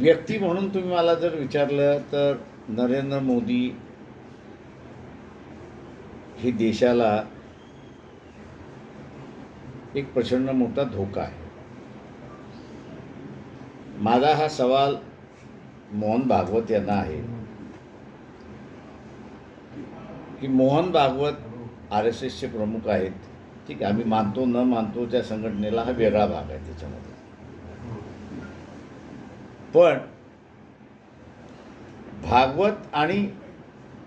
व्यक्ती म्हणून तुम्ही मला जर विचारलं तर नरेंद्र मोदी हे देशाला एक प्रचंड मोठा धोका आहे. माझा हा सवाल मोहन भागवत यांना आहे. की मोहन भागवत आर एस एसचे प्रमुख आहेत. ठीक आहे आम्ही मानतो न मानतो त्या संघटनेला हा वेगळा भाग आहे त्याच्यामध्ये. पण भागवत आणि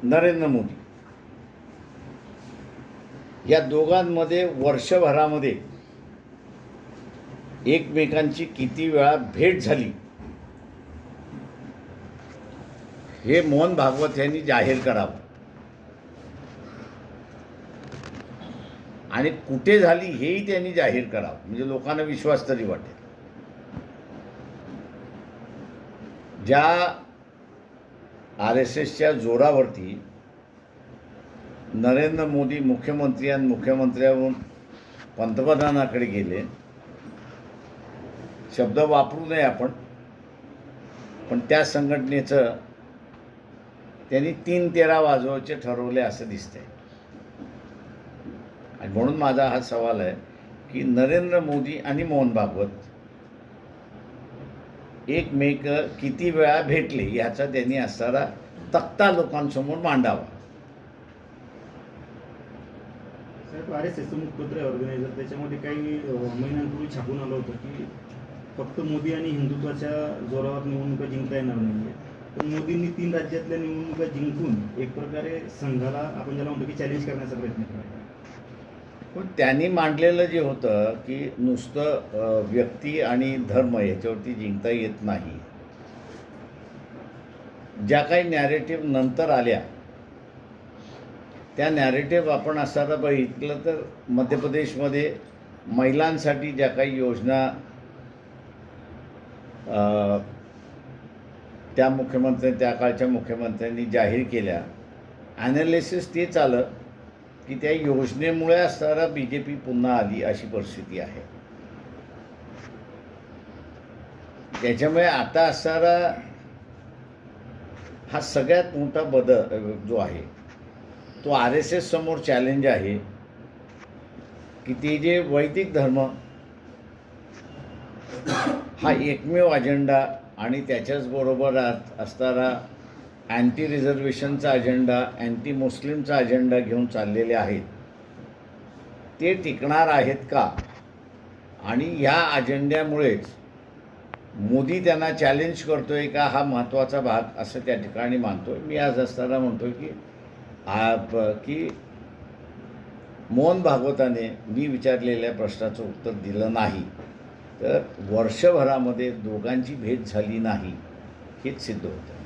नरेंद्र मोदी या दोघांमध्ये वर्षभरामध्ये एकमेकांची किती वेळा भेट झाली हे मोहन भागवत यांनी जाहीर करावं. आणि कुठे झाली हेही त्यांनी जाहीर करावं. म्हणजे लोकांना विश्वास तरी वाटेल. ज्या आर एस एसच्या जोरावरती नरेंद्र मोदी मुख्यमंत्री आणि मुख्यमंत्र्यावरून पंतप्रधानाकडे गेले शब्द वापरू नये आपण पण त्या संघटनेचं त्यांनी तीन तेरा वाजवायचे ठरवले असं दिसतंय. आणि म्हणून माझा हा सवाल आहे की नरेंद्र मोदी आणि मोहन भागवत एकमेक किती वेळा भेटले याचा त्यांनी असणारा तक्ता लोकांसमोर मांडावा. साहेब आर एस एसचं मुखपत्र आहे ऑर्गनायझर त्याच्यामध्ये काही महिन्यांपूर्वी छापून आलं होतं की फक्त मोदी आणि हिंदुत्वाच्या जोरावर निवडणुका जिंकता येणार नाहीये. पण मोदींनी तीन राज्यातल्या निवडणुका जिंकून एक प्रकारे संघाला आपण ज्याला म्हणतो की चॅलेंज करण्याचा प्रयत्न केला. पण त्यांनी मांडलेलं जे होतं की नुसतं व्यक्ती आणि धर्म याच्यावरती जिंकता येत नाही. ज्या काही नॅरेटिव्ह नंतर आल्या त्या नॅरेटिव्ह आपण असताना बघितलं तर मध्य प्रदेशमध्ये महिलांसाठी ज्या काही योजना त्या मुख्यमंत्र्यांनी त्या काळच्या मुख्यमंत्र्यांनी जाहीर केल्या ॲनालिसिस तेच आलं की त्या योजनेमुळे असणारा बी जे पी पुन्हा आली अशी परिस्थिती आहे. त्याच्यामुळे आता असणारा हा सगळ्यात मोठा बदल जो आहे तो आर एस एस समोर चॅलेंज आहे की ते जे वैदिक धर्म हा एकमेव अजेंडा आणि त्याच्याचबरोबर असणारा अँटी रिझर्वेशनचा अजेंडा अँटी मुस्लिमचा अजेंडा घेऊन चाललेले आहेत. ते टिकणार आहेत का? आणि ह्या अजेंड्यामुळेच मोदी त्यांना चॅलेंज करतो आहे का? हा महत्त्वाचा भाग असं त्या ठिकाणी मानतो मी आज असताना म्हणतो की की मोहन भागवताने मी विचारलेल्या प्रश्नाचं उत्तर दिलं नाही. तर वर्षभरामध्ये दोघांची भेट झाली नाही हेच सिद्ध होतं.